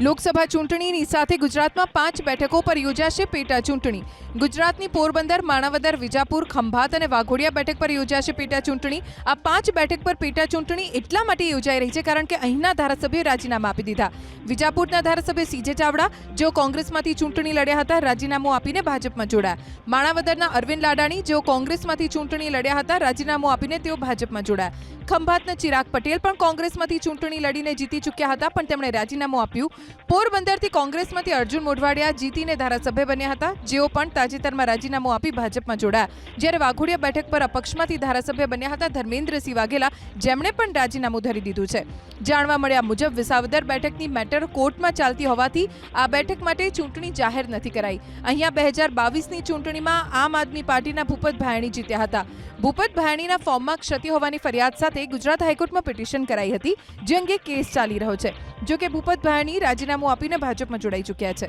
લોકસભા ચૂંટણીની સાથે ગુજરાતમાં પાંચ બેઠકો પર યોજાશે પેટા ચૂંટણી. ગુજરાતની પોરબંદર, માણાવદર, વિજાપુર, ખંભાત અને વાઘોડિયા બેઠક પર યોજાશે પેટા ચૂંટણી. આ પાંચ બેઠક પર પેટા ચૂંટણી એટલા માટે યોજાઈ રહી છે કારણ કે અહીંના ધારાસભ્યોએ રાજીનામા આપી દીધા. વિજાપુરના ધારાસભ્ય સીજે ચાવડા, જેઓ કોંગ્રેસમાંથી ચૂંટણી લડ્યા હતા, રાજીનામું આપીને ભાજપમાં જોડાયા. માણાવદરના અરવિંદ લાડાણી, જેઓ કોંગ્રેસમાંથી ચૂંટણી લડ્યા હતા, રાજીનામું આપીને તેઓ ભાજપમાં જોડાયા. ખંભાતના ચિરાગ પટેલ પણ કોંગ્રેસમાંથી ચૂંટણી લડીને જીતી ચૂક્યા હતા, પણ તેમણે રાજીનામું આપ્યું. પોરબંદરથી કોંગ્રેસમાંથી અર્જુન મોઢવાડિયા જીતીને ધારાસભ્ય બન્યા હતા. જેઓ પણ તાજેતરમાં રાજીનામું આપી ભાજપમાં જોડાયા. જ્યારે વાઘોડિયા બેઠક પર અપક્ષમાંથી ધારાસભ્ય બન્યા હતા ધર્મેન્દ્રસિંહ વાઘેલા, જેમણે પણ રાજીનામું ધરી દીધું છે. જાણવા મળ્યા મુજબ વિસાવદર બેઠકની મેટર કોર્ટમાં ચાલતી હોવાથી આ બેઠક માટે ચૂંટણી જાહેર નથી કરાઈ. અહીંયા બે હજાર બાવીસની ચૂંટણીમાં આમ આદમી પાર્ટીના ભૂપત ભાયણી જીત્યા હતા. ભૂપત ભાયણીના ફોર્મમાં ક્ષતિ હોવાની ફરિયાદ સાથે ગુજરાત હાઈકોર્ટમાં પિટિશન કરાઈ હતી, જે અંગે કેસ ચાલી રહ્યો છે. જો કે ભૂપત ભાયણી રાજીનામું આપીને ભાજપમાં જોડાઈ ચૂક્યા છે.